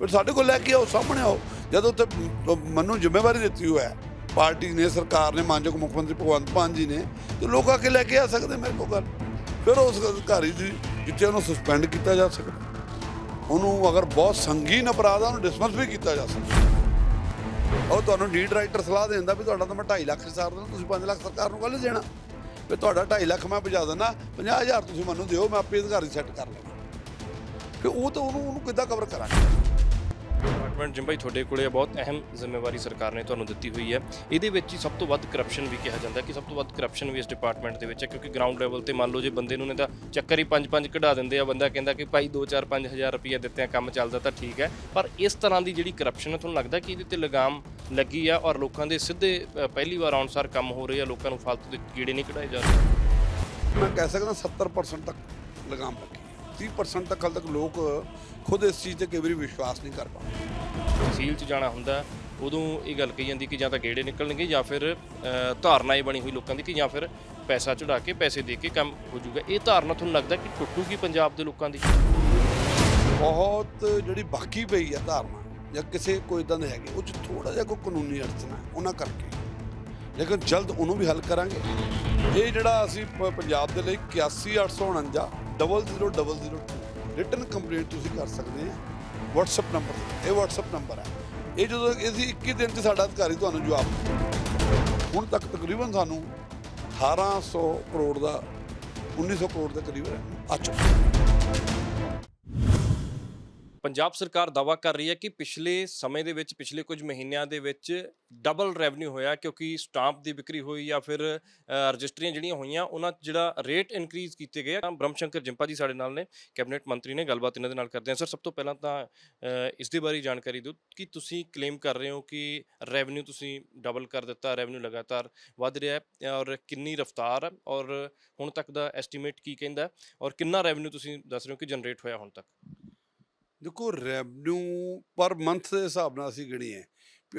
ਫਿਰ ਸਾਡੇ ਕੋਲ ਲੈ ਕੇ ਆਓ, ਸਾਹਮਣੇ ਆਓ। ਜਦੋਂ ਤੇ ਮੈਨੂੰ ਜ਼ਿੰਮੇਵਾਰੀ ਦਿੱਤੀ ਹੋਇਆ ਹੈ, ਪਾਰਟੀ ਨੇ, ਸਰਕਾਰ ਨੇ, ਮਾਨਯੋਗ ਮੁੱਖ ਮੰਤਰੀ ਭਗਵੰਤ ਮਾਨ ਜੀ ਨੇ, ਤੇ ਲੋਕ ਆ ਕੇ ਲੈ ਕੇ ਆ ਸਕਦੇ ਮੇਰੇ ਕੋਲ ਗੱਲ। ਫਿਰ ਉਸ ਅਧਿਕਾਰੀ ਦੀ ਜਿੱਥੇ ਉਹਨੂੰ ਸਸਪੈਂਡ ਕੀਤਾ ਜਾ ਸਕਦਾ। ਉਹਨੂੰ ਅਗਰ ਬਹੁਤ ਸੰਗੀਨ ਅਪਰਾਧ ਆ, ਉਹਨੂੰ ਡਿਸਮਿਸ ਵੀ ਕੀਤਾ ਜਾ ਸਕਦਾ। ਉਹ ਤੁਹਾਨੂੰ ਲੀਡ ਰਾਈਟਰ ਸਲਾਹ ਦਿੰਦਾ ਵੀ ਤੁਹਾਡਾ ਤਾਂ ਮੈਂ 2.5 ਲੱਖ ਸਾਰ ਦਿੰਦਾ ਤੁਸੀਂ 5 ਲੱਖ ਸਰਕਾਰ ਨੂੰ ਕੱਲ ਦੇਣਾ। ਵੀ ਤੁਹਾਡਾ 2.5 ਲੱਖ ਮੈਂ ਭਜਾ ਦਿੰਦਾ 50000 ਤੁਸੀਂ ਮੈਨੂੰ ਦਿਓ, ਮੈਂ ਆਪੇ ਅਧਿਕਾਰੀ ਸੈੱਟ ਕਰ ਲਵਾਂ ਫਿਰ ਉਹ ਤਾਂ ਉਹਨੂੰ ਉਹਨੂੰ ਕਿੱਦਾਂ ਕਵਰ ਕਰਾਂਗੇ? ਡਿਪਾਰਟਮੈਂਟ ਜਿਵੇਂ ਭਾਈ ਤੁਹਾਡੇ ਕੋਲੇ ਬਹੁਤ ਅਹਿਮ ਜ਼ਿੰਮੇਵਾਰੀ ਸਰਕਾਰ ਨੇ ਤੁਹਾਨੂੰ ਦਿੱਤੀ ਹੋਈ ਹੈ। ਇਹਦੇ ਵਿੱਚ ਹੀ ਸਭ ਤੋਂ ਵੱਧ ਕਰਪਸ਼ਨ ਵੀ ਕਿਹਾ ਜਾਂਦਾ ਕਿ ਸਭ ਤੋਂ ਵੱਧ ਕਰਪਸ਼ਨ ਵੀ ਇਸ ਡਿਪਾਰਟਮੈਂਟ ਦੇ ਵਿੱਚ ਹੈ ਕਿਉਂਕਿ ਗਰਾਊਂਡ ਲੈਵਲ ਤੇ ਮੰਨ ਲਓ ਜੇ ਬੰਦੇ ਨੂੰ ਨੇ ਤਾਂ ਚੱਕਰ ਹੀ 5-5 ਕਢਾ ਦਿੰਦੇ ਆ। ਬੰਦਾ ਕਹਿੰਦਾ ਕਿ ਭਾਈ 2-4 5000 ਰੁਪਏ ਦਿੱਤੇ ਆ ਕੰਮ ਚੱਲਦਾ ਤਾਂ ਠੀਕ ਹੈ। ਪਰ ਇਸ ਤਰ੍ਹਾਂ ਦੀ ਜਿਹੜੀ ਕਰਪਸ਼ਨ ਹੈ ਤੁਹਾਨੂੰ ਲੱਗਦਾ ਕਿ ਇਹਦੇ ਤੇ ਲਗਾਮ ਲੱਗੀ ਆ ਔਰ ਲੋਕਾਂ ਦੇ ਸਿੱਧੇ ਪਹਿਲੀ ਵਾਰ ਆਨਸਰ ਕੰਮ ਹੋ ਰਹੇ ਆ ਲੋਕਾਂ ਨੂੰ ਫालतू ਦੇ ਕੀੜੇ ਨਹੀਂ ਕਢਾਏ ਜਾ ਰਹੇ? ਮੈਂ ਕਹਿ ਸਕਦਾ 70% ਤੱਕ ਲਗਾਮ ਲੱਗੀ। 30% ਤੱਕ ਹਾਲੇ ਤੱਕ ਲੋਕ ਖੁਦ ਇਸ ਚੀਜ਼ ਤੇ ਕਈ ਵਾਰੀ ਵਿਸ਼ਵਾਸ ਨਹੀਂ ਕਰ ਪਾਉਂਦੇ। ਤਹਿਸੀਲ 'ਚ ਜਾਣਾ ਹੁੰਦਾ ਉਦੋਂ ਇਹ ਗੱਲ ਕਹੀ ਜਾਂਦੀ ਕਿ ਜਾਂ ਤਾਂ ਗੇੜੇ ਨਿਕਲਣਗੇ ਜਾਂ ਫਿਰ ਧਾਰਨਾ ਹੀ ਬਣੀ ਹੋਈ ਲੋਕਾਂ ਦੀ ਕਿ ਜਾਂ ਫਿਰ ਪੈਸਾ ਚੜਾ ਕੇ ਪੈਸੇ ਦੇ ਕੇ ਕੰਮ ਹੋ ਜਾਊਗਾ। ਇਹ ਧਾਰਨਾ ਤੁਹਾਨੂੰ ਲੱਗਦਾ ਕਿ ਟੁੱਟੂਗੀ ਪੰਜਾਬ ਦੇ ਲੋਕਾਂ ਦੀ? ਬਹੁਤ ਜਿਹੜੀ ਬਾਕੀ ਪਈ ਆ ਧਾਰਨਾ ਜਾਂ ਕਿਸੇ ਕੋਈ ਇਦਾਂ ਦੇ ਹੈਗੇ ਉਹ ਚ ਥੋੜਾ ਜਿਹਾ ਕੋਈ ਕਾਨੂੰਨੀ ਅੜਚਨ ਉਹਨਾਂ ਕਰਕੇ। ਲੇਕਿਨ ਜਲਦ ਉਹਨੂੰ ਵੀ ਹੱਲ ਕਰਾਂਗੇ। ਇਹ ਜਿਹੜਾ ਅਸੀਂ ਪੰਜਾਬ ਦੇ ਲਈ 81849 0002 ਰਿਟਨ ਕੰਪਲੇਂਟ ਤੁਸੀਂ ਕਰ ਸਕਦੇ ਆ। WhatsApp ਨੰਬਰ ਇਹ WhatsApp ਨੰਬਰ ਹੈ। ਇਹ ਜਦੋਂ ਇਹਦੀ 21 ਦਿਨ ਚ ਸਾਡਾ ਅਧਿਕਾਰੀ ਤੁਹਾਨੂੰ ਜਵਾਬ ਹੁਣ ਤੱਕ ਤਕਰੀਬਨ ਸਾਨੂੰ 1800 ਕਰੋੜ ਦਾ 1900 ਕਰੋੜ ਦੇ ਕਰੀਬ ਆ ਚੁੱਕਾ। ਪੰਜਾਬ ਸਰਕਾਰ ਦਾਵਾ ਕਰ ਰਹੀ ਹੈ ਕਿ ਪਿਛਲੇ ਸਮੇਂ ਦੇ ਵਿੱਚ, ਪਿਛਲੇ ਕੁਝ ਮਹੀਨਿਆਂ ਦੇ ਵਿੱਚ ਡਬਲ ਰੈਵਨਿਊ ਹੋਇਆ ਕਿਉਂਕਿ ਸਟਾਂਪ ਦੀ ਵਿਕਰੀ ਹੋਈ ਜਾਂ ਫਿਰ ਰਜਿਸਟਰੀਆਂ ਜਿਹੜੀਆਂ ਹੋਈਆਂ, ਉਹਨਾਂ 'ਚ ਜਿਹੜਾ ਰੇਟ ਇਨਕਰੀਜ਼ ਕੀਤੇ ਗਏ ਆ। ਬ੍ਰਹਮ ਸ਼ੰਕਰ ਜਿੰਪਾ ਜੀ ਸਾਡੇ ਨਾਲ ਨੇ, ਕੈਬਨਿਟ ਮੰਤਰੀ ਨੇ ਗੱਲਬਾਤ ਇਹਨਾਂ ਦੇ ਨਾਲ ਕਰਦੇ ਹਾਂ। ਸਰ, ਸਭ ਤੋਂ ਪਹਿਲਾਂ ਤਾਂ ਇਸ ਦੇ ਬਾਰੇ ਜਾਣਕਾਰੀ ਦਿਓ ਕਿ ਤੁਸੀਂ ਕਲੇਮ ਕਰ ਰਹੇ ਹੋ ਕਿ ਰੈਵਨਿਊ ਤੁਸੀਂ ਡਬਲ ਕਰ ਦਿੱਤਾ ਰੈਵਨਿਊ ਲਗਾਤਾਰ ਵੱਧ ਰਿਹਾ ਹੈ ਔਰ ਕਿੰਨੀ ਰਫਤਾਰ ਹੈ ਔਰ ਹੁਣ ਤੱਕ ਦਾ ਐਸਟੀਮੇਟ ਕੀ ਕਹਿੰਦਾ ਔਰ ਕਿੰਨਾ ਰੈਵਨਿਊ ਤੁਸੀਂ ਦੱਸ ਰਹੇ ਹੋ ਕਿ ਜਨਰੇਟ ਹੋਇਆ ਹੁਣ ਤੱਕ? ਦੇਖੋ ਰੈਵਨਿਊ ਪਰ ਮੰਥ ਦੇ ਹਿਸਾਬ ਨਾਲ ਅਸੀਂ ਗਣੀਏ ਹੈ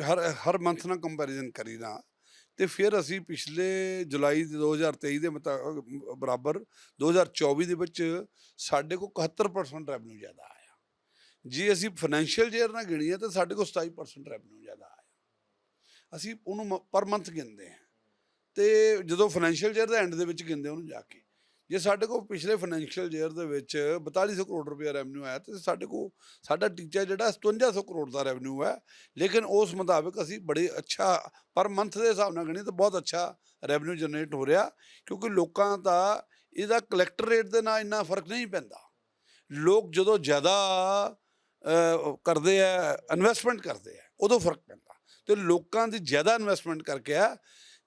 ਹਰ ਹਰ ਮੰਥ ਨਾਲ ਕੰਪੈਰੀਜ਼ਨ ਕਰੀਦਾ ਤੇ ਫਿਰ ਅਸੀਂ ਪਿਛਲੇ ਜੁਲਾਈ ਦੇ 2023 ਦੇ ਮੁਤਾ- ਬਰਾਬਰ 2024 ਦੇ ਵਿੱਚ ਸਾਡੇ ਕੋਲ 71% ਰੈਵਨਿਊ ਜ਼ਿਆਦਾ ਆਇਆ। ਜੇ ਅਸੀਂ ਫਾਈਨੈਂਸ਼ੀਅਲ ਈਅਰ ਨਾਲ ਗਿਣੀਏ ਤਾਂ ਸਾਡੇ ਕੋਲ 27% ਰੈਵਨਿਊ ਜ਼ਿਆਦਾ ਆਇਆ। ਅਸੀਂ ਉਹਨੂੰ ਪਰ ਮੰਥ ਗਿਣਦੇ ਹਾਂ। ਤੇ ਜਦੋਂ ਫਾਈਨੈਂਸ਼ੀਅਲ ਜੇਅਰ ਦੇ ਐਂਡ ਦੇ ਵਿੱਚ ਗਿਣਦੇ ਉਹਨੂੰ ਜਾ ਕੇ। ਜੇ ਸਾਡੇ ਕੋਲ ਪਿਛਲੇ ਫਾਈਨੈਂਸ਼ੀਅਲ ਈਅਰ ਦੇ ਵਿੱਚ 4200 ਕਰੋੜ ਰੁਪਏ ਰੈਵਨਿਊ ਆਇਆ, ਤੇ ਸਾਡੇ ਕੋਲ ਸਾਡਾ ਟੀਚਾ ਜਿਹੜਾ 5700 ਕਰੋੜ ਦਾ ਰੈਵਨਿਊ ਹੈ। ਲੇਕਿਨ ਉਸ ਮੁਤਾਬਕ ਅਸੀਂ ਬੜੇ ਅੱਛਾ ਪਰ ਮੰਥ ਦੇ ਹਿਸਾਬ ਨਾਲ ਗਣੀ ਤਾਂ ਬਹੁਤ ਅੱਛਾ ਰੈਵਨਿਊ ਜਨਰੇਟ ਹੋ ਰਿਹਾ, ਕਿਉਂਕਿ ਲੋਕਾਂ ਦਾ ਇਹਦਾ ਕਲੈਕਟਰ ਰੇਟ ਦੇ ਨਾਲ ਇੰਨਾ ਫ਼ਰਕ ਨਹੀਂ ਪੈਂਦਾ। ਲੋਕ ਜਦੋਂ ਜ਼ਿਆਦਾ ਕਰਦੇ ਆ ਇਨਵੈਸਟਮੈਂਟ ਕਰਦੇ ਆ, ਉਦੋਂ ਫ਼ਰਕ ਪੈਂਦਾ। ਤੇ ਲੋਕਾਂ ਦੀ ਜ਼ਿਆਦਾ ਇਨਵੈਸਟਮੈਂਟ ਕਰਕੇ ਆ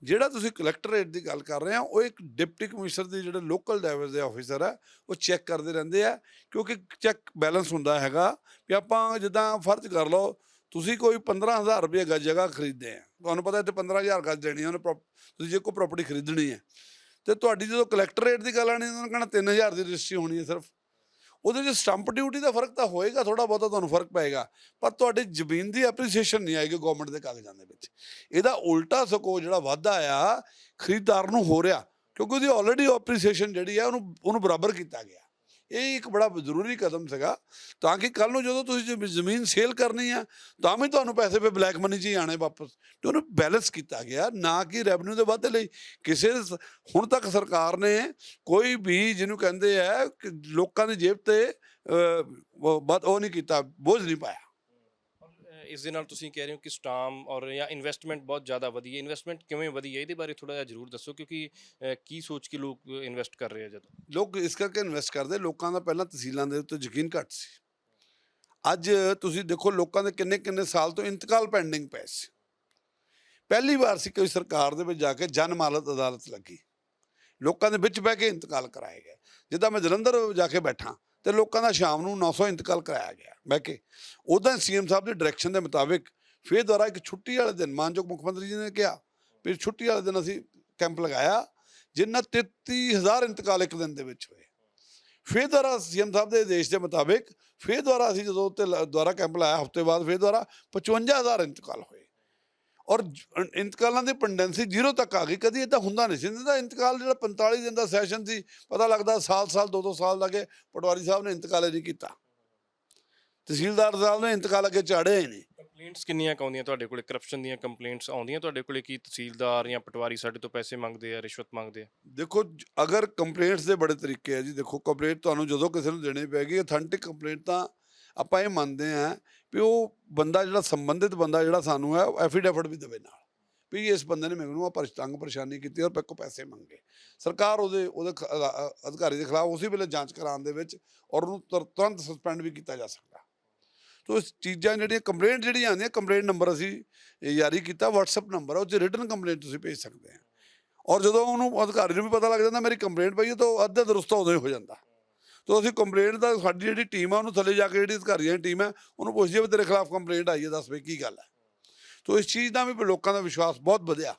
ਜਿਹੜਾ ਤੁਸੀਂ ਕਲੈਕਟਰੇਟ ਦੀ ਗੱਲ ਕਰ ਰਹੇ ਆ, ਉਹ ਇੱਕ ਡਿਪਟੀ ਕਮਿਸ਼ਨਰ ਦੇ ਜਿਹੜੇ ਲੋਕਲ ਲੈਵਲ ਦੇ ਆਫੀਸਰ ਆ, ਉਹ ਚੈੱਕ ਕਰਦੇ ਰਹਿੰਦੇ ਆ, ਕਿਉਂਕਿ ਚੈੱਕ ਬੈਲੈਂਸ ਹੁੰਦਾ ਹੈਗਾ ਵੀ ਆਪਾਂ ਜਿੱਦਾਂ ਫਰਜ਼ ਕਰ ਲਓ, ਤੁਸੀਂ ਕੋਈ 15000 ਰੁਪਏ ਗੱਜ ਜਗ੍ਹਾ ਖਰੀਦਦੇ ਆ, ਤੁਹਾਨੂੰ ਪਤਾ ਇੱਥੇ 15000 ਗੱਜ ਦੇਣੀ ਆ, ਉਹਨੇ ਪ੍ਰੋ- ਤੁਸੀਂ ਜੇ ਕੋਈ ਪ੍ਰਾਪਰਟੀ ਖਰੀਦਣੀ ਹੈ ਤੇ ਤੁਹਾਡੀ ਜਦੋਂ ਕਲੈਕਟਰੇਟ ਦੀ ਗੱਲ ਆਣੀ ਉਹਨਾਂ ਨੇ ਕਹਿਣਾ 3000 ਦੀ ਰਜਿਸਟਰੀ ਹੋਣੀ ਹੈ ਸਿਰਫ। ਉਹਦੇ 'ਚ ਸਟੰਪ ਡਿਊਟੀ ਦਾ ਫ਼ਰਕ ਤਾਂ ਹੋਏਗਾ ਥੋੜਾ ਬਹੁਤਾ ਤੁਹਾਨੂੰ ਫ਼ਰਕ ਪਏਗਾ, ਪਰ ਤੁਹਾਡੀ ਜ਼ਮੀਨ ਦੀ ਐਪਰੀਸੀਏਸ਼ਨ ਨਹੀਂ ਆਏਗੀ ਗਵਰਨਮੈਂਟ ਦੇ ਕਾਗਜ਼ਾਂ ਦੇ ਵਿੱਚ। ਇਹਦਾ ਉਲਟਾ ਸਕੋ ਜਿਹੜਾ ਵਾਧਾ ਆ ਖਰੀਦਦਾਰ ਨੂੰ ਹੋ ਰਿਹਾ, ਕਿਉਂਕਿ ਉਹਦੀ ਆਲਰੇਡੀ ਐਪਰੀਸੀਏਸ਼ਨ ਜਿਹੜੀ ਆ, ਉਹਨੂੰ ਉਹਨੂੰ ਬਰਾਬਰ ਕੀਤਾ ਗਿਆ। ਇਹ ਇੱਕ ਬੜਾ ਜ਼ਰੂਰੀ ਕਦਮ ਸੀਗਾ ਤਾਂ ਕਿ ਕੱਲ ਨੂੰ ਜਦੋਂ ਤੁਸੀਂ ਜ਼ਮੀ- ਜ਼ਮੀਨ ਸੇਲ ਕਰਨੀ ਆ ਤਾਂ ਵੀ ਤੁਹਾਨੂੰ ਪੈਸੇ ਪੇ ਬਲੈਕ ਮਨੀ 'ਚ ਹੀ ਆਣੇ ਵਾਪਸ। ਤੇ ਉਹਨੂੰ ਬੈਲੈਂਸ ਕੀਤਾ ਗਿਆ ਨਾ ਕਿ ਰੈਵਨਿਊ ਦੇ ਵਾਧੇ ਲਈ। ਕਿਸੇ ਹੁਣ ਤੱਕ ਸਰਕਾਰ ਨੇ ਕੋਈ ਵੀ ਜਿਹਨੂੰ ਕਹਿੰਦੇ ਆ ਲੋਕਾਂ ਦੀ ਜੇਬ ਤੇ ਅਹ, ਉਹ ਨਹੀਂ ਕੀਤਾ ਬੋਝ ਨਹੀਂ ਪਾਇਆ। ਇਸ ਦੇ ਨਾਲ ਤੁਸੀਂ ਕਹਿ ਰਹੇ ਹੋ ਕਿ ਸਟਾਮ ਔਰ ਜਾਂ ਇਨਵੈਸਟਮੈਂਟ ਬਹੁਤ ਜ਼ਿਆਦਾ ਵਧੀ ਹੈ। ਇਨਵੈਸਟਮੈਂਟ ਕਿਵੇਂ ਵਧੀ ਹੈ? ਇਹਦੇ ਬਾਰੇ ਥੋੜਾ ਜਿਹਾ ਜ਼ਰੂਰ ਦੱਸੋ ਕਿਉਂਕਿ ਅ, ਕੀ ਸੋਚ ਕੇ ਲੋਕ ਇਨਵੈਸਟ ਕਰ ਰਹੇ ਆ ਜਦੋਂ ਲੋਕ ਇਸ ਕਰਕੇ ਇਨਵੈਸਟ ਕਰਦੇ ਲੋਕਾਂ ਦਾ ਪਹਿਲਾਂ ਤਹਿਸੀਲਾਂ ਦੇ ਉੱਤੇ ਯਕੀਨ ਘੱਟ ਸੀ। ਅੱਜ ਤੁਸੀਂ ਦੇਖੋ ਲੋਕਾਂ ਦੇ ਕਿੰਨੇ ਕਿੰਨੇ ਸਾਲ ਤੋਂ ਇੰਤਕਾਲ ਪੈਂਡਿੰਗ ਪਏ ਸੀ। ਪਹਿਲੀ ਵਾਰ ਸੀ ਕੋਈ ਸਰਕਾਰ ਦੇ ਵਿੱਚ ਜਾ ਕੇ ਜਨ ਮਾਲਤ ਅਦਾਲਤ ਲੱਗੀ। ਲੋਕਾਂ ਦੇ ਵਿੱਚ ਬਹਿ ਕੇ ਇੰਤਕਾਲ ਕਰਾਏ ਗਏ ਜਿੱਦਾਂ ਮੈਂ ਜਲੰਧਰ ਜਾ ਕੇ ਬੈਠਾ ਤੇ ਲੋਕਾਂ ਦਾ ਸ਼ਾਮ ਨੂੰ 900 ਇੰਤਕਾਲ ਕਰਾਇਆ ਗਿਆ, ਬਹਿ ਕੇ। ਉਦਾਂ ਸੀਐਮ ਸਾਹਿਬ ਦੀ ਡਾਇਰੈਕਸ਼ਨ ਦੇ ਮੁਤਾਬਿਕ ਫਿਰ ਦੁਆਰਾ ਇੱਕ ਛੁੱਟੀ ਵਾਲੇ ਦਿਨ ਮਾਨਯੋਗ ਮੁੱਖ ਮੰਤਰੀ ਜੀ ਨੇ ਕਿਹਾ, ਵੀ ਛੁੱਟੀ ਵਾਲੇ ਦਿਨ ਅਸੀਂ ਕੈਂਪ ਲਗਾਇਆ, ਜਿੰਨਾ 33000 ਇੰਤਕਾਲ ਇੱਕ ਦਿਨ ਦੇ ਵਿੱਚ ਹੋਏ। ਫਿਰ ਦੁਆਰਾ ਸੀਐਮ ਸਾਹਿਬ ਦੇ ਆਦੇਸ਼ ਦੇ ਮੁਤਾਬਿਕ ਫਿਰ ਦੁਆਰਾ ਅਸੀਂ ਜਦੋਂ ਉੱਤੇ ਲ- ਦੁਆਰਾ ਕੈਂਪ ਲਾਇਆ, ਹਫ਼ਤੇ ਬਾਅਦ ਫਿਰ ਦੁਆਰਾ 55000 ਇੰਤਕਾਲ ਹੋਏ। ਔਰ ਇੰਤਕਾਲਾਂ ਦੀ ਪੈਂਡੈਂਸੀ ਜ਼ੀਰੋ ਤੱਕ ਆ ਗਈ। ਕਦੀ ਇਦਾਂ ਹੁੰਦਾ ਨਹੀਂ ਸੀ। ਇਹਦਾ ਇੰਤਕਾਲ ਜਿਹੜਾ 45 ਦਿਨ ਦਾ ਸੈਸ਼ਨ ਸੀ ਪਤਾ ਲੱਗਦਾ ਸਾਲ ਸਾਲ ਦੋ ਦੋ ਸਾਲ ਲੱਗੇ ਪਟਵਾਰੀ ਸਾਹਿਬ ਨੇ ਇੰਤਕਾਲ ਨਹੀਂ ਕੀਤਾ। ਤਹਿਸੀਲਦਾਰ ਸਾਹਿਬ ਨੇ ਇੰਤਕਾਲ ਅੱਗੇ ਚਾੜਿਆ ਹੀ ਨਹੀਂ। ਕੰਪਲੇਂਟਸ ਕਿੰਨੀਆਂ ਆਉਂਦੀਆਂ ਤੁਹਾਡੇ ਕੋਲੇ? ਕਰਪਸ਼ਨ ਦੀਆਂ ਕੰਪਲੇਂਟਸ ਆਉਂਦੀਆਂ ਤੁਹਾਡੇ ਕੋਲੇ ਕੀ ਤਹਿਸੀਲਦਾਰ ਜਾਂ ਪਟਵਾਰੀ ਸਾਡੇ ਤੋਂ ਪੈਸੇ ਮੰਗਦੇ ਆ ਰਿਸ਼ਵਤ ਮੰਗਦੇ ਆ? ਦੇਖੋ ਅਗਰ ਕੰਪਲੇਂਟਸ ਦੇ ਬੜੇ ਤਰੀਕੇ ਆ ਜੀ। ਦੇਖੋ ਕੰਪਲੇਂਟ ਤੁਹਾਨੂੰ ਜਦੋਂ ਕਿਸੇ ਨੂੰ ਦੇਣੀ ਪੈਗੀ ਅਥੈਂਟਿਕ ਕੰਪਲੇਂਟ ਤਾਂ ਆਪਾਂ ਇਹ ਮੰਨਦੇ ਆ ਵੀ ਉਹ ਬੰਦਾ ਜਿਹੜਾ ਸੰਬੰਧਿਤ ਬੰਦਾ ਜਿਹੜਾ ਸਾਨੂੰ ਹੈ ਐਫੀਡੇਵਿਟ ਵੀ ਦੇਵੇ ਨਾਲ। ਵੀ ਇਸ ਬੰਦੇ ਨੇ ਮੈਨੂੰ ਆ ਤੰਗ ਪਰੇਸ਼ਾਨੀ ਕੀਤੀ ਔਰ ਪੈਕੋ ਪੈਸੇ ਮੰਗੇ। ਸਰਕਾਰ ਉਹਦੇ ਉਹਦੇ ਅਧਿਕਾਰੀ ਦੇ ਖਿਲਾਫ ਉਸੇ ਵੇਲੇ ਜਾਂਚ ਕਰਾਉਣ ਦੇ ਵਿੱਚ ਔਰ ਉਹਨੂੰ ਤੁਰ- ਤੁਰੰਤ ਸਸਪੈਂਡ ਵੀ ਕੀਤਾ ਜਾ ਸਕਦਾ। ਤੋ ਇਸ ਚੀਜ਼ਾਂ ਜਿਹੜੀਆਂ ਕੰਪਲੇਂਟ ਜਿਹੜੀਆਂ ਆਉਂਦੀਆਂ ਕੰਪਲੇਂਟ ਨੰਬਰ ਅਸੀਂ ਜਾਰੀ ਕੀਤਾ, WhatsApp ਨੰਬਰ ਹੈ ਉਹ 'ਚ ਰਿਟਨ ਕੰਪਲੇਂਟ ਤੁਸੀਂ ਭੇਜ ਸਕਦੇ ਆ। ਔਰ ਜਦੋਂ ਉਹਨੂੰ ਅਧਿਕਾਰੀ ਨੂੰ ਵੀ ਪਤਾ ਲੱਗ ਜਾਂਦਾ, ਮੇਰੀ ਕੰਪਲੇਂਟ ਪਈ ਹੈ, ਤਾਂ ਉਹ ਅੱਧਾ ਦਰੁਸਤ ਉਦੋਂ ਹੀ ਹੋ ਜਾਂਦਾ। ਤੋ ਅਸੀਂ ਕੰਪਲੇਂਟ ਦਾ ਸਾਡੀ ਜਿਹੜੀ ਟੀਮ ਆ, ਉਹਨੂੰ ਥੱਲੇ ਜਾ ਕੇ ਜਿਹੜੀ ਅਧਿਕਾਰੀਆਂ ਦੀ ਟੀਮ ਹੈ ਉਹਨੂੰ ਪੁੱਛਦੀ ਹੈ ਵੀ ਤੇਰੇ ਖਿਲਾਫ ਕੰਪਲੇਂਟ ਆਈ ਹੈ, ਦੱਸ ਵੀ ਕੀ ਗੱਲ ਹੈ। ਤੋ ਇਸ ਚੀਜ਼ ਦਾ ਵੀ ਲੋਕਾਂ ਦਾ ਵਿਸ਼ਵਾਸ ਬਹੁਤ ਵਧਿਆ।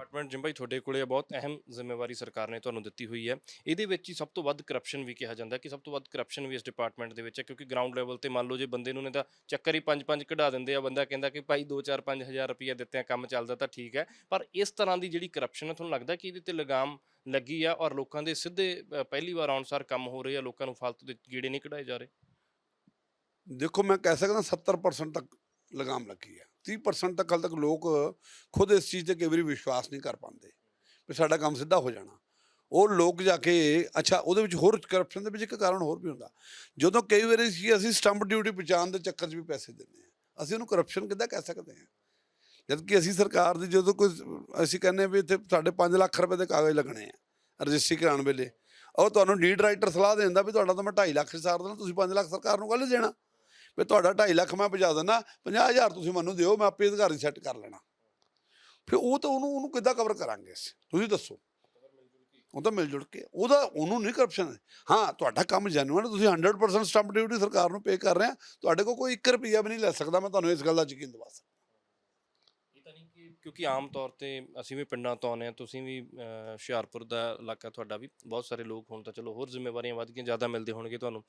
ਡਿਪਾਰਟਮੈਂਟ ਜਿੰਮ ਭਾਈ ਤੁਹਾਡੇ ਕੋਲੇ ਆ, ਬਹੁਤ ਅਹਿਮ ਜ਼ਿੰਮੇਵਾਰੀ ਸਰਕਾਰ ਨੇ ਤੁਹਾਨੂੰ ਦਿੱਤੀ ਹੋਈ ਹੈ। ਇਹਦੇ ਵਿੱਚ ਹੀ ਸਭ ਤੋਂ ਵੱਧ ਕਰਪਸ਼ਨ ਵੀ ਕਿਹਾ ਜਾਂਦਾ ਕਿ ਸਭ ਤੋਂ ਵੱਧ ਕਰਪਸ਼ਨ ਵੀ ਇਸ ਡਿਪਾਰਟਮੈਂਟ ਦੇ ਵਿੱਚ ਹੈ ਕਿਉਂਕਿ ਗਰਾਊਂਡ ਲੈਵਲ ਤੇ ਮੰਨ ਲਓ ਜੇ ਬੰਦੇ ਨੂੰ ਨੇ ਤਾਂ ਚੱਕਰ ਹੀ 5-5 ਕਢਾ ਦਿੰਦੇ ਆ ਬੰਦਾ ਕਹਿੰਦਾ ਕਿ ਭਾਈ 2-4 5000 ਰੁਪਏ ਦਿੱਤੇ ਆ ਕੰਮ ਚੱਲਦਾ ਤਾਂ ਠੀਕ ਹੈ। ਪਰ ਇਸ ਤਰ੍ਹਾਂ ਦੀ ਜਿਹੜੀ ਕਰਪਸ਼ਨ ਹੈ ਤੁਹਾਨੂੰ ਲੱਗਦਾ ਕਿ ਇਹਦੇ ਤੇ ਲਗਾਮ ਲੱਗੀ ਆ ਔਰ ਲੋਕਾਂ ਦੇ ਸਿੱਧੇ ਪਹਿਲੀ ਵਾਰ ਆਉਣਸਾਰ ਕੰਮ ਹੋ ਰਹੇ ਆ ਲੋਕਾਂ ਨੂੰ ਫालतू ਦੇ ਗੀੜੇ ਨਹੀਂ ਕਢਾਏ ਜਾ ਰਹੇ? ਦੇਖੋ ਮੈਂ ਕਹਿ ਸਕਦਾ 70% ਤੱਕ ਲਗਾਮ ਲੱਗੀ ਹੈ 30% ਤੱਕ ਹਾਲੇ ਤੱਕ ਲੋਕ ਖੁਦ ਇਸ ਚੀਜ਼ ਤੇ ਕਈ ਵਾਰੀ ਵਿਸ਼ਵਾਸ ਨਹੀਂ ਕਰ ਪਾਉਂਦੇ ਵੀ ਸਾਡਾ ਕੰਮ ਸਿੱਧਾ ਹੋ ਜਾਣਾ। ਉਹ ਲੋਕ ਜਾ ਕੇ, ਅੱਛਾ, ਉਹਦੇ ਵਿੱਚ ਹੋਰ ਕਰਪਸ਼ਨ ਦੇ ਵਿੱਚ ਇੱਕ ਕਾਰਨ ਹੋਰ ਵੀ ਹੁੰਦਾ। ਜਦੋਂ ਕਈ ਵਾਰੀ ਸੀ ਅਸੀਂ ਸਟੰਪ ਡਿਊਟੀ ਪਹੁੰਚਾਉਣ ਦੇ ਚੱਕਰ 'ਚ ਵੀ ਪੈਸੇ ਦਿੰਦੇ ਹਾਂ। ਅਸੀਂ ਉਹਨੂੰ ਕਰਪਸ਼ਨ ਕਿੱਦਾਂ ਕਹਿ ਸਕਦੇ ਹਾਂ? ਜਦ ਕਿ ਅਸੀਂ ਸਰਕਾਰ ਦੀ ਜਦੋਂ ਕੋਈ, ਅਸੀਂ ਕਹਿੰਦੇ ਹਾਂ ਵੀ ਇੱਥੇ ਸਾਡੇ 5 ਲੱਖ ਰੁਪਏ ਦੇ ਕਾਗਜ਼ ਲੱਗਣੇ ਆ, ਰਜਿਸਟਰੀ ਕਰਾਉਣ ਵੇਲੇ। ਉਹ ਤੁਹਾਨੂੰ ਨੀਡ ਰਾਈਟਰ ਸਲਾਹ ਦੇ ਦਿੰਦਾ ਵੀ ਤੁਹਾਡਾ ਤਾਂ ਮੈਂ 2.5 ਲੱਖ ਸਾਰ ਦੇਣਾ ਤੁਸੀਂ 5 ਲੱਖ ਸਰਕਾਰ ਨੂੰ ਕੱਲ੍ਹ ਦੇਣਾ। ਵੀ ਤੁਹਾਡਾ 2.5 ਲੱਖ ਮੈਂ ਬਚਾ ਦਿੰਦਾ 50000 ਤੁਸੀਂ ਮੈਨੂੰ ਦਿਓ, ਮੈਂ ਆਪੇ ਅਧਿਕਾਰੀ ਸੈੱਟ ਕਰ ਲੈਣਾ। ਫਿਰ ਉਹ ਤਾਂ ਉਹਨੂੰ ਉਹਨੂੰ ਕਿੱਦਾਂ ਕਵਰ ਕਰਾਂਗੇ ਅਸੀਂ? ਤੁਸੀਂ ਦੱਸੋ। ਉਹ ਤਾਂ ਮਿਲ ਜੁਲ ਕੇ, ਉਹਦਾ, ਉਹਨੂੰ ਨਹੀਂ ਕਰਪਸ਼ਨ ਹਾਂ। ਤੁਹਾਡਾ ਕੰਮ ਜੈਨੂਅਨ ਤੁਸੀਂ 100% ਸਟੰਪ ਡਿਊਟੀ ਸਰਕਾਰ ਨੂੰ ਪੇ ਕਰ ਰਹੇ ਆ। ਤੁਹਾਡੇ ਕੋਲ ਕੋਈ 1 ਰੁਪਿਆ ਵੀ ਨਹੀਂ ਲੈ ਸਕਦਾ, ਮੈਂ ਤੁਹਾਨੂੰ ਇਸ ਗੱਲ ਦਾ ਯਕੀਨ ਦਿਵਾ ਸਕਦਾ। ਕਿਉਂਕਿ ਆਮ ਤੌਰ ਤੇ ਅਸੀਂ ਵੀ ਪਿੰਡਾਂ ਤੋਂ ਆਉਂਦੇ ਹਾਂ ਤੁਸੀਂ ਵੀ ਅਹ, ਹੁਸ਼ਿਆਰਪੁਰ ਦਾ ਇਲਾਕਾ ਤੁਹਾਡਾ ਵੀ ਬਹੁਤ ਸਾਰੇ ਲੋਕ ਹੁਣ ਤਾਂ ਚਲੋ ਹੋਰ ਜ਼ਿੰਮੇਵਾਰੀਆਂ ਵੱਧ ਗਈਆਂ ਜ਼ਿਆਦਾ ਮਿਲਦੇ ਹੋਣਗੇ ਤੁਹਾਨੂੰ।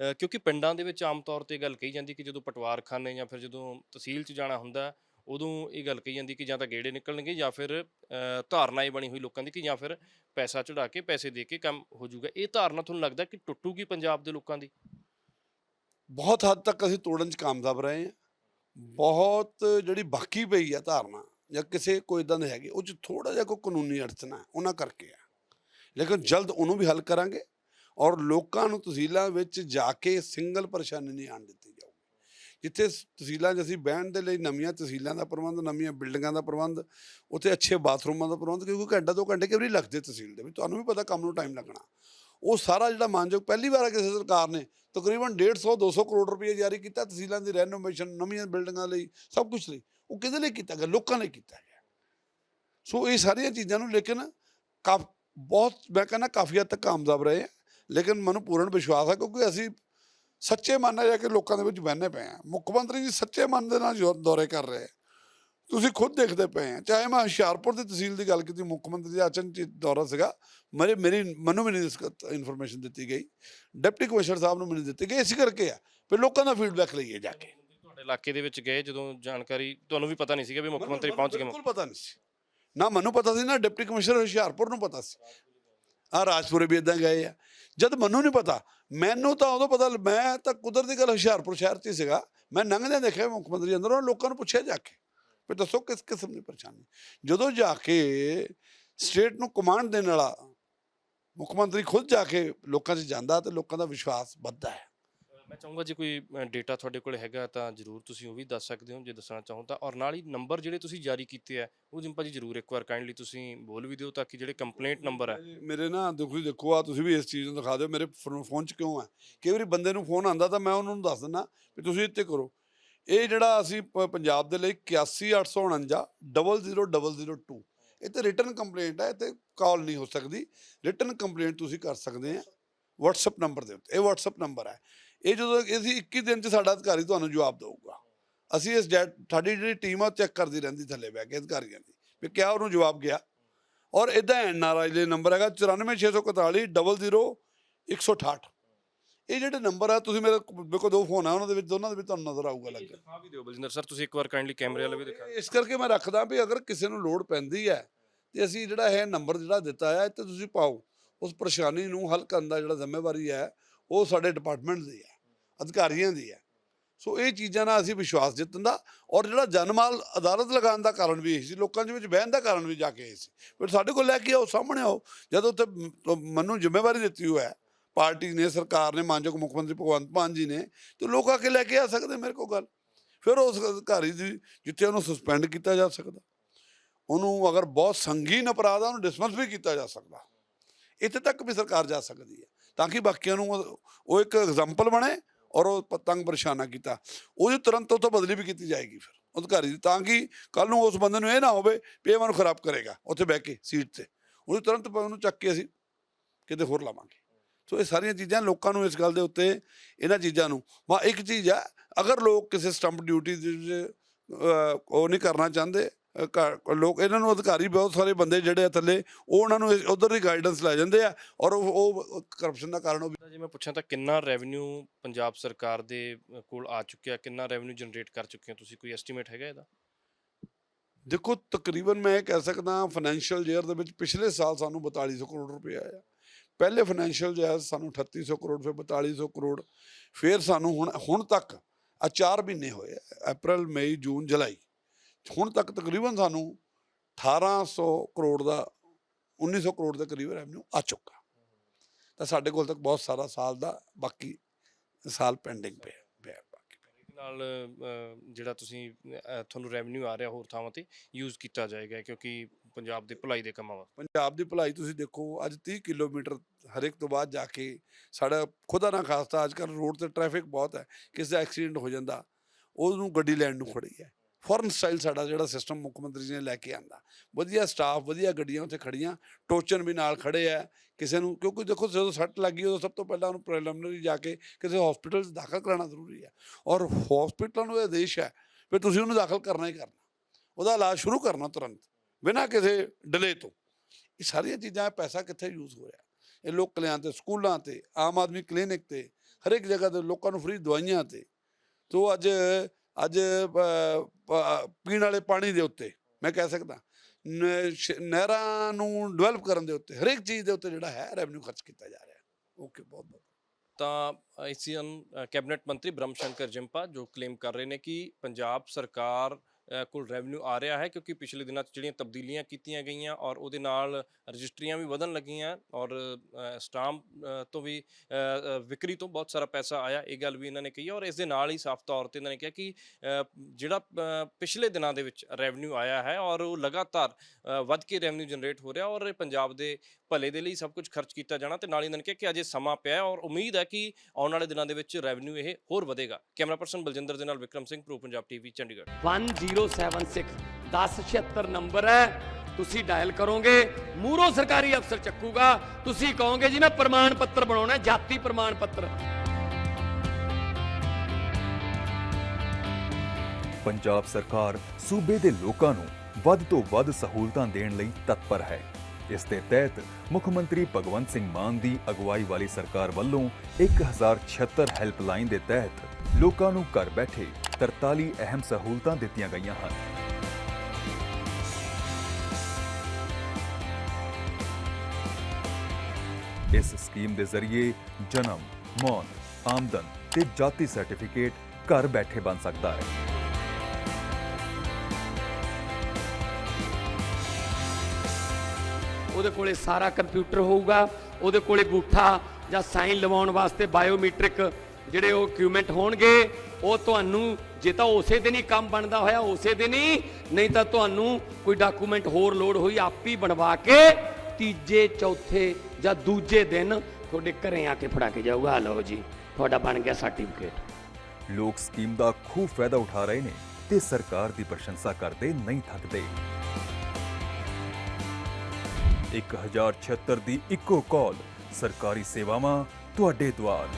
ਅਹ, ਕਿਉਂਕਿ ਪਿੰਡਾਂ ਦੇ ਵਿੱਚ ਆਮ ਤੌਰ ਤੇ ਇਹ ਗੱਲ ਕਹੀ ਜਾਂਦੀ ਕਿ ਜਦੋਂ ਪਟਵਾਰਖਾਨੇ ਜਾਂ ਫਿਰ ਜਦੋਂ ਤਹਿਸੀਲ 'ਚ ਜਾਣਾ ਹੁੰਦਾ ਉਦੋਂ ਇਹ ਗੱਲ ਕਹੀ ਜਾਂਦੀ ਕਿ ਜਾਂ ਤਾਂ ਗੇੜੇ ਨਿਕਲਣਗੇ ਜਾਂ ਫਿਰ ਅਹ, ਧਾਰਨਾ ਇਹ ਬਣੀ ਹੋਈ ਲੋਕਾਂ ਦੀ ਕਿ ਜਾਂ ਫਿਰ ਪੈਸਾ ਚੜਾ ਕੇ ਪੈਸੇ ਦੇ ਕੇ ਕੰਮ ਹੋ ਜਾਊਗਾ। ਇਹ ਧਾਰਨਾ ਤੁਹਾਨੂੰ ਲੱਗਦਾ ਕਿ ਟੁੱਟੂਗੀ ਪੰਜਾਬ ਦੇ ਲੋਕਾਂ ਦੀ? ਬਹੁਤ ਹੱਦ ਤੱਕ ਅਸੀਂ ਤੋੜਨ 'ਚ ਕਾਮਯਾਬ ਰਹੇ ਹਾਂ। ਬਹੁਤ ਜਿਹੜੀ ਬਾਕੀ ਪਈ ਆ ਧਾਰਨਾ ਜਾਂ ਕਿਸੇ ਕੋਈ ਇਦਾਂ ਦੇ ਹੈਗੇ ਉਹ 'ਚ ਥੋੜਾ ਜਿਹਾ ਕੋਈ ਕਾਨੂੰਨੀ ਅੜਚਨਾ ਹੈ, ਉਹਨਾਂ ਕਰਕੇ ਆ। ਲੇਕਿਨ ਜਲਦ ਉਹਨੂੰ ਵੀ ਹੱਲ ਕਰਾਂਗੇ ਔਰ ਲੋਕਾਂ ਨੂੰ ਤਹਿਸੀਲਾਂ ਵਿੱਚ ਜਾ ਕੇ ਸਿੰਗਲ ਪਰੇਸ਼ਾਨੀ ਨਹੀਂ ਆਣ ਦਿੱਤੀ ਜਾਊਗੀ। ਜਿੱਥੇ ਸ- ਤਹਿਸੀਲਾਂ 'ਚ ਅਸੀਂ ਬਹਿਣ ਦੇ ਲਈ ਨਵੀਆਂ ਤਹਿਸੀਲਾਂ ਦਾ ਪ੍ਰਬੰਧ ਨਵੀਆਂ ਬਿਲਡਿੰਗਾਂ ਦਾ ਪ੍ਰਬੰਧ ਉੱਥੇ ਅੱਛੇ ਬਾਥਰੂਮਾਂ ਦਾ ਪ੍ਰਬੰਧ ਕਿਉਂਕਿ ਘੰਟਾ ਦੋ ਘੰਟੇ ਕਿਵਰੀ ਲੱਗਦੇ ਤਹਿਸੀਲ ਦੇ ਵਿੱਚ ਤੁਹਾਨੂੰ ਵੀ ਪਤਾ ਕੰਮ ਨੂੰ ਟਾਈਮ ਲੱਗਣਾ। ਉਹ ਸਾਰਾ ਜਿਹੜਾ ਮਾਨਯੋਗ ਪਹਿਲੀ ਵਾਰ ਹੈ ਕਿਸੇ ਸਰਕਾਰ ਨੇ ਤਕਰੀਬਨ 150 200 ਕਰੋੜ ਰੁਪਏ ਜਾਰੀ ਕੀਤਾ ਤਹਿਸੀਲਾਂ ਦੀ ਰੈਨੋਵੇਸ਼ਨ ਨਵੀਆਂ ਬਿਲਡਿੰਗਾਂ ਲਈ ਸਭ ਕੁਝ ਲਈ। ਉਹ ਕਿਹਦੇ ਲਈ ਕੀਤਾ ਗਿਆ? ਲੋਕਾਂ ਲਈ ਕੀਤਾ ਗਿਆ। ਸੋ ਇਹ ਸਾਰੀਆਂ ਚੀਜ਼ਾਂ ਨੂੰ ਲੇਕਿਨ ਕਾਫ, ਬਹੁਤ, ਮੈਂ ਕਹਿੰਦਾ ਕਾਫੀ ਹੱਦ ਤੱਕ ਕਾਮਯਾਬ ਰਹੇ ਆ ਲੇਕਿਨ ਮੈਨੂੰ ਪੂਰਨ ਵਿਸ਼ਵਾਸ ਹੈ ਕਿਉਂਕਿ ਅਸੀਂ ਸੱਚੇ ਮਨ ਨਾਲ ਜਾ ਕੇ ਲੋਕਾਂ ਦੇ ਵਿੱਚ ਬਹਿਨੇ ਪਏ ਆ ਮੁੱਖ ਮੰਤਰੀ ਜੀ ਸੱਚੇ ਮਨ ਦੇ ਨਾਲ ਜੋ ਦੌਰੇ ਕਰ ਰਹੇ ਆ ਤੁਸੀਂ ਖੁਦ ਦੇਖਦੇ ਪਏ ਆ ਚਾਹੇ ਮੈਂ ਹੁਸ਼ਿਆਰਪੁਰ ਦੀ ਤਹਿਸੀਲ ਦੀ ਗੱਲ ਕੀਤੀ, ਮੁੱਖ ਮੰਤਰੀ ਦਾ ਅਚਨਚੇਤ ਦੌਰਾ ਸੀਗਾ, ਮੇਰੇ, ਮੇਰੀ, ਮੈਨੂੰ ਵੀ ਨਹੀਂ ਇਨਫੋਰਮੇਸ਼ਨ ਦਿੱਤੀ ਗਈ। ਡਿਪਟੀ ਕਮਿਸ਼ਨਰ ਸਾਹਿਬ ਨੂੰ ਮੈਨੂੰ ਦਿੱਤੀ ਗਈ। ਇਸੇ ਕਰਕੇ ਆ। ਫਿਰ ਲੋਕਾਂ ਦਾ ਫੀਡਬੈਕ ਲਈਏ ਜਾ ਕੇ। ਤੁਹਾਡੇ ਇਲਾਕੇ ਦੇ ਵਿੱਚ ਗਏ ਜਦੋਂ ਜਾਣਕਾਰੀ ਤੁਹਾਨੂੰ ਵੀ ਪਤਾ ਨਹੀਂ ਸੀਗਾ ਵੀ ਮੁੱਖ ਮੰਤਰੀ ਪਹੁੰਚ ਗਏ ਬਿਲਕੁਲ ਪਤਾ ਨਹੀਂ ਸੀ। ਨਾ ਮੈਨੂੰ ਪਤਾ ਸੀ ਨਾ ਡਿਪਟੀ ਕਮਿਸ਼ਨਰ ਹੁਸ਼ਿਆਰਪੁਰ ਨੂੰ ਪਤਾ ਸੀ। ਆ ਰਾਜਪੁਰੇ ਵੀ ਇਦਾਂ ਗਏ ਆ। ਜਦ ਮੈਨੂੰ ਨਹੀਂ ਪਤਾ ਮੈਨੂੰ ਤਾਂ ਉਦੋਂ ਪਤਾ ਮੈਂ ਤਾਂ ਕੁਦਰਤੀ ਗੱਲ ਹੁਸ਼ਿਆਰਪੁਰ ਸ਼ਹਿਰ 'ਚ ਸੀਗਾ। ਮੈਂ ਲੰਘਦਿਆਂ ਦੇਖਿਆ ਮੁੱਖ ਮੰਤਰੀ ਅੰਦਰ ਲੋਕਾਂ ਨੂੰ ਪੁੱਛਿਆ ਜਾ ਕੇ ਵੀ ਦੱਸੋ ਕਿਸ ਕਿਸਮ ਦੀ ਪਰੇਸ਼ਾਨੀ। ਜਦੋਂ ਜਾ ਕੇ ਸਟੇਟ ਨੂੰ ਕਮਾਂਡ ਦੇਣ ਵਾਲਾ ਮੁੱਖ ਮੰਤਰੀ ਖੁਦ ਜਾ ਕੇ ਲੋਕਾਂ 'ਚ ਜਾਂਦਾ ਤੇ ਲੋਕਾਂ ਦਾ ਵਿਸ਼ਵਾਸ ਵੱਧਦਾ ਹੈ। ਮੈਂ ਚਾਹੂੰਗਾ ਜੇ ਕੋਈ ਡੇਟਾ ਤੁਹਾਡੇ ਕੋਲ ਹੈਗਾ ਤਾਂ ਜਰੂਰ ਤੁਸੀਂ ਉਹ ਵੀ ਦੱਸ ਸਕਦੇ ਹੋ, ਜੇ ਦੱਸਣਾ ਚਾਹੋ ਤਾਂ। ਔਰ ਨਾਲ ਹੀ ਨੰਬਰ ਜਿਹੜੇ ਤੁਸੀਂ ਜਾਰੀ ਕੀਤੇ ਆ, ਉਹ ਜਿੰਪਾ ਜੀ ਜਰੂਰ ਇੱਕ ਵਾਰ ਕਾਈਂਡਲੀ ਤੁਸੀਂ ਬੋਲ ਵੀ ਦਿਓ ਤਾਂ ਕਿ ਜਿਹੜੇ ਕੰਪਲੇਂਟ ਨੰਬਰ ਹੈ ਮੇਰੇ ਨਾ ਦੇਖੋ ਦੇਖੋ ਆ, ਤੁਸੀਂ ਵੀ ਇਸ ਚੀਜ਼ ਨੂੰ ਦਿਖਾ ਦਿਓ, ਮੇਰੇ ਫੋਨ 'ਚ ਕਿਉਂ ਹੈ ਕਈ ਵਾਰੀ ਬੰਦੇ ਨੂੰ ਫੋਨ ਆਂਦਾ ਤਾਂ ਮੈਂ ਉਹਨਾਂ ਨੂੰ ਦੱਸ ਦਿੰਦਾ ਵੀ ਤੁਸੀਂ ਇੱਥੇ ਕਰੋ। ਇਹ ਜਿਹੜਾ ਅਸੀਂ ਪ- ਪੰਜਾਬ ਦੇ ਲਈ 81849 00002 ਇਹ ਤੇ ਰਿਟਰਨ ਕੰਪਲੇਂਟ ਹੈ ਇਹ ਤੇ ਕਾਲ ਨਹੀਂ ਹੋ ਸਕਦੀ। ਰਿਟਰਨ ਕੰਪਲੇਂਟ ਤੁਸੀਂ ਕਰ ਸਕਦੇ ਆ। WhatsApp ਨੰਬਰ ਦੇ ਉੱਤੇ, ਇਹ WhatsApp ਨੰਬਰ ਹੈ ਇਹ ਜਦੋਂ ਅਸੀਂ 21 ਦਿਨ 'ਚ ਸਾਡਾ ਅਧਿਕਾਰੀ ਤੁਹਾਨੂੰ ਜਵਾਬ ਦੇਊਗਾ। ਅਸੀਂ ਇਸ ਡੈ- ਸਾਡੀ ਜਿਹੜੀ ਟੀਮ ਆ ਚੈੱਕ ਕਰਦੀ ਰਹਿੰਦੀ ਥੱਲੇ ਬਹਿ ਕੇ ਅਧਿਕਾਰੀਆਂ ਦੀ ਵੀ ਕਿਆ ਉਹਨੂੰ ਜਵਾਬ ਗਿਆ। ਔਰ ਇਦਾਂ ਐਨਆਰਆਈ ਦੇ ਨੰਬਰ ਹੈਗਾ 94641 00168 ਇਹ ਜਿਹੜੇ ਨੰਬਰ ਆ ਤੁਸੀਂ ਮੇਰੇ ਕੋਲ ਦੋ ਫੋਨ ਆ ਉਹਨਾਂ ਦੇ ਵਿੱਚ ਦੋਨਾਂ ਦੇ ਵਿੱਚ ਤੁਹਾਨੂੰ ਨਜ਼ਰ ਆਊਗਾ ਲੱਗ। ਦਿਖਾ ਵੀ ਦਿਓ ਬਲਜਿੰਦਰ ਸਰ ਤੁਸੀਂ ਇੱਕ ਵਾਰ ਕਾਈਂਡਲੀ ਕੈਮਰੇ ਵਾਲਾ ਵੀ ਦਿਖਾ ਇਸ ਕਰਕੇ ਮੈਂ ਰੱਖਦਾ ਵੀ ਅਗਰ ਕਿਸੇ ਨੂੰ ਲੋੜ ਪੈਂਦੀ ਹੈ ਤੇ ਅਸੀਂ ਜਿਹੜਾ ਇਹ ਨੰਬਰ ਜਿਹੜਾ ਦਿੱਤਾ ਹੈ ਤੇ ਤੁਸੀਂ ਪਾਓ। ਉਸ ਪਰੇਸ਼ਾਨੀ ਨੂੰ ਹੱਲ ਕਰਨ ਦਾ ਜਿਹੜਾ ਜ਼ਿੰਮੇਵਾਰੀ ਹੈ ਉਹ ਸਾਡੇ ਡਿਪਾਰਟਮੈਂਟ ਦੀ ਹੈ। ਅਧਿਕਾਰੀਆਂ ਦੀ ਹੈ। ਸੋ ਇਹ ਚੀਜ਼ਾਂ ਨਾਲ ਅਸੀਂ ਵਿਸ਼ਵਾਸ ਜਿੱਤਣ ਦਾ ਔਰ ਜਿਹੜਾ ਜਨਮਾਲ ਅਦਾਲਤ ਲਗਾਉਣ ਦਾ ਕਾਰਨ ਵੀ ਇਹ ਸੀ, ਲੋਕਾਂ ਦੇ ਵਿੱਚ ਬਹਿਣ ਦਾ ਕਾਰਨ ਵੀ ਜਾ ਕੇ ਇਹ ਸੀ। ਫਿਰ ਸਾਡੇ ਕੋਲ ਲੈ ਕੇ ਆਓ, ਸਾਹਮਣੇ ਆਓ, ਜਦੋਂ ਉੱਥੇ ਮੈਨੂੰ ਜ਼ਿੰਮੇਵਾਰੀ ਦਿੱਤੀ ਹੋਇਆ ਹੈ, ਪਾਰਟੀ ਨੇ, ਸਰਕਾਰ ਨੇ, ਮਾਨਯੋਗ ਮੁੱਖ ਮੰਤਰੀ ਭਗਵੰਤ ਮਾਨ ਜੀ ਨੇ, ਤੇ ਲੋਕ ਆ ਕੇ ਲੈ ਕੇ ਆ ਸਕਦੇ ਮੇਰੇ ਕੋਲ ਗੱਲ। ਫਿਰ ਉਸ ਅਧਿਕਾਰੀ ਦੀ, ਜਿੱਥੇ ਉਹਨੂੰ ਸਸਪੈਂਡ ਕੀਤਾ ਜਾ ਸਕਦਾ, ਉਹਨੂੰ ਅਗਰ ਬਹੁਤ ਸੰਗੀਨ ਅਪਰਾਧ ਆ, ਉਹਨੂੰ ਡਿਸਮਿਸ ਵੀ ਕੀਤਾ ਜਾ ਸਕਦਾ। ਇੱਥੇ ਤੱਕ ਵੀ ਸਰਕਾਰ ਜਾ ਸਕਦੀ ਹੈ, ਤਾਂ ਕਿ ਬਾਕੀਆਂ ਨੂੰ ਉਹ ਇੱਕ ਐਗਜ਼ਾਮਪਲ ਬਣੇ ਔਰ ਉਹ ਪ- ਤੰਗ ਪਰੇਸ਼ਾਨਾ ਕੀਤਾ। ਉਹਦੀ ਤੁਰੰਤ ਉਹ ਬਦਲੀ ਵੀ ਕੀਤੀ ਜਾਏਗੀ ਫਿਰ, ਅਧਿਕਾਰੀ ਦੀ। ਤਾਂ ਕਿ ਕੱਲ ਨੂੰ ਉਸ ਬੰਦੇ ਨੂੰ ਇਹ ਨਾ ਹੋਵੇ ਵੀ ਇਹ ਮੈਨੂੰ ਖਰਾਬ ਕਰੇਗਾ, ਉੱਥੇ ਬਹਿ ਕੇ ਸੀਟ ਤੇ। ਉਹਨੂੰ ਤੁਰੰਤ ਉਹਨੂੰ ਚੱਕ ਕੇ ਅਸੀਂ ਕਿਤੇ ਹੋਰ ਲਾਵਾਂਗੇ। ਸੋ ਇਹ ਸਾਰੀਆਂ ਚੀਜ਼ਾਂ ਲੋਕਾਂ ਨੂੰ ਇਸ ਗੱਲ ਦੇ ਉੱਤੇ, ਇਹਨਾਂ ਚੀਜ਼ਾਂ ਨੂੰ। ਵਾ ਇੱਕ ਚੀਜ਼ ਆ ਅਗਰ ਲੋਕ ਕਿਸੇ ਸਟੰਪ ਡਿਊਟੀ ਦੇ ਉਹ ਨਹੀਂ ਕਰਨਾ ਚਾਹੁੰਦੇ ਘ- ਲੋਕ ਇਹਨਾਂ ਨੂੰ ਅਧਿਕਾਰੀ ਬਹੁਤ ਸਾਰੇ ਬੰਦੇ ਜਿਹੜੇ ਆ ਥੱਲੇ ਉਹ ਉਹਨਾਂ ਨੂੰ ਉਧਰ ਦੀ ਗਾਈਡੈਂਸ ਲੈ ਜਾਂਦੇ ਆ ਔਰ ਉਹ- ਉਹ ਕਰਪਸ਼ਨ ਦਾ ਕਾਰਨ ਉਹ ਤਾਂ ਜੇ ਮੈਂ ਪੁੱਛਾਂ ਤਾਂ ਕਿੰਨਾ ਰੈਵਨਿਊ ਪੰਜਾਬ ਸਰਕਾਰ ਦੇ ਅ, ਕੋਲ ਆ ਚੁੱਕਿਆ ਕਿੰਨਾ ਰੈਵਨਿਊ ਜਨਰੇਟ ਕਰ ਚੁੱਕੇ ਹੋ ਤੁਸੀਂ? ਕੋਈ ਐਸਟੀਮੇਟ ਹੈਗਾ ਇਹਦਾ? ਦੇਖੋ ਤਕਰੀਬਨ ਮੈਂ ਇਹ ਕਹਿ ਸਕਦਾ ਫਾਈਨੈਂਸ਼ੀਅਲ ਈਅਰ ਦੇ ਵਿੱਚ ਪਿਛਲੇ ਸਾਲ ਸਾਨੂੰ 4200 ਕਰੋੜ ਰੁਪਏ ਆਇਆ। ਪਹਿਲੇ ਫਾਈਨੈਂਸ਼ੀਅਲ ਈਅਰ ਸਾਨੂੰ 3800 ਕਰੋੜ ਫਿਰ 4200 ਕਰੋੜ ਫਿਰ ਸਾਨੂੰ ਹੁਣ ਹੁਣ ਤੱਕ ਆ 4 ਮਹੀਨੇ ਹੋਏ ਆ, ਅਪ੍ਰੈਲ ਮਈ ਜੂਨ ਜੁਲਾਈ ਹੁਣ ਤੱਕ ਤਕਰੀਬਨ ਸਾਨੂੰ 1800 ਕਰੋੜ ਦਾ 1900 ਕਰੋੜ ਦੇ ਕਰੀਬ ਰੈਵਨਿਊ ਆ ਚੁੱਕਾ। ਤਾਂ ਸਾਡੇ ਕੋਲ ਤੱਕ ਬਹੁਤ ਸਾਰਾ ਸਾਲ ਦਾ ਬਾਕੀ ਸਾਲ ਪੈਂਡਿੰਗ ਪਿਆ ਪਿਆ ਬਾਕੀ। ਨਾਲ ਜਿਹੜਾ ਤੁਸੀਂ ਤੁਹਾਨੂੰ ਰੈਵਨਿਊ ਆ ਰਿਹਾ ਹੋਰ ਥਾਵਾਂ ਤੇ ਯੂਜ਼ ਕੀਤਾ ਜਾਏਗਾ ਕਿਉਂਕਿ ਪੰਜਾਬ ਦੇ ਭਲਾਈ ਦੇ ਕੰਮਾਂ ਵਾਸਤੇ। ਪੰਜਾਬ ਦੀ ਭਲਾਈ ਤੁਸੀਂ ਦੇਖੋ ਅੱਜ 30 ਕਿਲੋਮੀਟਰ ਹਰੇਕ ਤੋਂ ਬਾਅਦ ਜਾ ਕੇ ਸਾਡਾ ਖੁਦਾ ਨਾ ਖਾਸਤਾ ਅੱਜ ਕੱਲ੍ਹ ਰੋਡ ਤੇ ਟ੍ਰੈਫਿਕ ਬਹੁਤ ਹੈ ਕਿਸੇ ਦਾ ਐਕਸੀਡੈਂਟ ਹੋ ਜਾਂਦਾ ਉਹਨੂੰ ਗੱਡੀ ਲੈਣ ਨੂੰ ਖੜੀ ਹੈ। ਫੋਰਨ ਸਟਾਈਲ ਸਾਡਾ ਜਿਹੜਾ ਸਿਸਟਮ ਮੁੱਖ ਮੰਤਰੀ ਜੀ ਨੇ ਲੈ ਕੇ ਆਂਦਾ। ਵਧੀਆ ਸਟਾਫ, ਵਧੀਆ ਗੱਡੀਆਂ ਉੱਥੇ ਖੜੀਆਂ ਟੋਚਨ ਵੀ ਨਾਲ ਖੜੇ ਆ, ਕਿਸੇ ਨੂੰ ਕਿਉਂਕਿ ਦੇਖੋ ਜਦੋਂ ਸੱਟ ਲੱਗੀ ਉਦੋਂ ਸਭ ਤੋਂ ਪਹਿਲਾਂ ਉਹਨੂੰ ਪ੍ਰੀਲਿਮਿਨਰੀ ਜਾ ਕੇ ਕਿਸੇ ਹਸਪੀਟਲ 'ਚ ਦਾਖਲ ਕਰਾਉਣਾ ਜ਼ਰੂਰੀ ਹੈ ਔਰ ਹਸਪੀਟਲਾਂ ਨੂੰ ਇਹ ਆਦੇਸ਼ ਹੈ ਵੀ ਤੁਸੀਂ ਉਹਨੂੰ ਦਾਖਲ ਕਰਨਾ ਹੀ ਕਰਨਾ। ਉਹਦਾ ਇਲਾਜ ਸ਼ੁਰੂ ਕਰਨਾ ਤੁਰੰਤ, ਬਿਨਾਂ ਕਿਸੇ ਡਿਲੇ ਤੋਂ। ਇਹ ਸਾਰੀਆਂ ਚੀਜ਼ਾਂ ਪੈਸਾ ਕਿੱਥੇ ਯੂਜ਼ ਹੋ ਰਿਹਾ? ਇਹ ਲੋਕ ਕਲਿਆਣ ਤੇ, ਸਕੂਲਾਂ ਤੇ, ਆਮ ਆਦਮੀ ਕਲੀਨਿਕ ਤੇ, ਹਰੇਕ ਜਗ੍ਹਾ ਤੇ ਲੋਕਾਂ ਨੂੰ ਫ੍ਰੀ ਦਵਾਈਆਂ ਤੇ। ਤੋ ਅੱਜ ਅੱਜ ਪੀਣ ਵਾਲੇ ਪਾਣੀ ਦੇ ਉੱਤੇ, ਮੈਂ ਕਹਿ ਸਕਦਾ। ਨਹਿਰਾਂ ਨੂੰ ਡਿਵੈਲਪ ਕਰਨ ਦੇ ਉੱਤੇ, ਹਰੇਕ ਚੀਜ਼ ਦੇ ਉੱਤੇ ਜਿਹੜਾ ਹੈ ਰੈਵਨਿਊ ਖਰਚ ਕੀਤਾ ਜਾ ਰਿਹਾ ਓਕੇ ਬਹੁਤ ਬਹੁਤ। ਤਾਂ ਐਸੀਅਨ ਕੈਬਨਿਟ ਮੰਤਰੀ ਬ੍ਰਹਮ ਸ਼ੰਕਰ ਜਿੰਪਾ, ਜੋ ਕਲੇਮ ਕਰ ਰਹੇ ਨੇ ਕਿ ਪੰਜਾਬ ਸਰਕਾਰ ਕੋਲ ਰੈਵਨਿਊ ਆ ਰਿਹਾ ਹੈ ਕਿਉਂਕਿ ਪਿਛਲੇ ਦਿਨਾਂ 'ਚ ਜਿਹੜੀਆਂ ਤਬਦੀਲੀਆਂ ਕੀਤੀਆਂ ਗਈਆਂ ਔਰ ਉਹਦੇ ਨਾਲ ਰਜਿਸਟਰੀਆਂ ਵੀ ਵਧਣ ਲੱਗੀਆਂ ਔਰ ਸਟਾਮ ਤੋਂ ਵੀ ਵਿਕਰੀ ਤੋਂ ਬਹੁਤ ਸਾਰਾ ਪੈਸਾ ਆਇਆ, ਇਹ ਗੱਲ ਵੀ ਇਹਨਾਂ ਨੇ ਕਹੀ ਔਰ ਇਸ ਦੇ ਨਾਲ ਹੀ ਸਾਫ਼ ਤੌਰ ਤੇ ਇਹਨਾਂ ਨੇ ਕਿਹਾ ਕਿ ਜਿਹੜਾ ਪਿਛਲੇ ਦਿਨਾਂ ਦੇ ਵਿੱਚ ਰੈਵਨਿਊ ਆਇਆ ਹੈ ਔਰ ਉਹ ਲਗਾਤਾਰ ਵੱਧ ਕੇ ਰੈਵਨਿਊ ਜਨਰੇਟ ਹੋ ਰਿਹਾ ਔਰ ਪੰਜਾਬ ਦੇ ਭਲੇ ਦੇ ਲਈ ਸਭ ਕੁਝ ਖਰਚ ਕੀਤਾ ਜਾਣਾ ਤੇ ਨਾਲ ਹੀ ਇਹਨਾਂ ਨੇ ਕਿਹਾ ਕਿ ਅਜੇ ਸਮਾਂ ਪਿਆ ਹੈ ਔਰ ਉਮੀਦ ਹੈ ਕਿ ਆਉਣ ਵਾਲੇ ਦਿਨਾਂ ਦੇ ਵਿੱਚ ਰੈਵਨਿਊ ਇਹ ਹੋਰ ਵਧੇਗਾ। ਕੈਮਰਾ ਪਰਸਨ ਬਲਜਿੰਦਰ ਦੇ ਨਾਲ Vikram Singh pro Punjab TV Chandigarh. 1076 1076 number ਹੈ। ਤੁਸੀਂ ਡਾਇਲ ਕਰੋਗੇ ਮੂਰੋ ਸਰਕਾਰੀ ਅਫਸਰ ਚੱਕੂਗਾ। ਤੁਸੀਂ ਕਹੋਗੇ ਜੀ ਮੈਂ ਪ੍ਰਮਾਣ ਪੱਤਰ ਬਣਾਉਣਾ ਹੈ, ਜਾਤੀ ਪ੍ਰਮਾਣ ਪੱਤਰ। ਪੰਜਾਬ ਸਰਕਾਰ ਸੂਬੇ ਦੇ ਲੋਕਾਂ ਨੂੰ ਵੱਧ ਤੋਂ ਵੱਧ ਸਹੂਲਤਾਂ ਦੇਣ ਲਈ ਤਤਪਰ ਹੈ। ਇਸ ਦੇ ਤਹਿਤ ਮੁੱਖ ਮੰਤਰੀ ਭਗਵੰਤ ਸਿੰਘ ਮਾਨ ਦੀ ਅਗਵਾਈ ਵਾਲੀ ਸਰਕਾਰ ਵੱਲੋਂ 1076 ਹੈਲਪਲਾਈਨ ਦੇ ਤਹਿਤ ਲੋਕਾਂ ਨੂੰ ਘਰ ਬੈਠੇ 43 ਅਹਿਮ ਸਹੂਲਤਾਂ ਦਿੱਤੀਆਂ ਗਈਆਂ ਹਨ। ਇਸ ਸਕੀਮ ਦੇ ਜ਼ਰੀਏ ਜਨਮ, ਮੌਤ, ਆਮਦਨ ਤੇ ਜਾਤੀ ਸਰਟੀਫਿਕੇਟ ਘਰ ਬੈਠੇ ਬਣ ਸਕਦਾ ਹੈ। ਉਹਦੇ ਕੋਲੇ ਸਾਰਾ ਕੰਪਿਊਟਰ ਹੋਊਗਾ, ਉਹਦੇ ਕੋਲੇ ਗੂਠਾ ਜਾਂ ਸਾਈਨ ਲਵਾਉਣ ਵਾਸਤੇ ਬਾਇਓਮੈਟ੍ਰਿਕ ਜਿਹੜੇ ਉਹ ਇਕਵਿਪਮੈਂਟ ਹੋਣਗੇ, ਉਹ ਤੁਹਾਨੂੰ ਜੇ ਤਾਂ ਉਸੇ ਦਿਨ ਹੀ ਕੰਮ ਬਣਦਾ ਹੋਇਆ, ਉਸੇ ਦਿਨ ਹੀ, ਨਹੀਂ ਤਾਂ ਤੁਹਾਨੂੰ ਕੋਈ ਡਾਕੂਮੈਂਟ ਹੋਰ ਲੋਡ ਹੋਈ, ਆਪ ਹੀ ਬਣਵਾ ਕੇ ਤੀਜੇ, ਚੌਥੇ ਜਾਂ ਦੂਜੇ ਦਿਨ ਤੁਹਾਡੇ ਘਰੇ ਆ ਕੇ ਫੜਾ ਕੇ ਜਾਊਗਾ। ਆ ਲਓ ਜੀ, ਤੁਹਾਡਾ ਬਣ ਗਿਆ ਸਰਟੀਫਿਕੇਟ ਲੋਕ ਸਕੀਮ ਦਾ ਖੂਬ ਫਾਇਦਾ ਉਠਾ ਰਹੇ ਨੇ ਤੇ ਸਰਕਾਰ ਦੀ ਪ੍ਰਸ਼ੰਸਾ ਕਰਦੇ ਨਹੀਂ ਥੱਕਦੇ। 1076 ਦੀ ਇੱਕੋ ਕਾਲ। ਸਰਕਾਰੀ ਸੇਵਾਵਾਂ ਤੁਹਾਡੇ ਦੁਆਰ।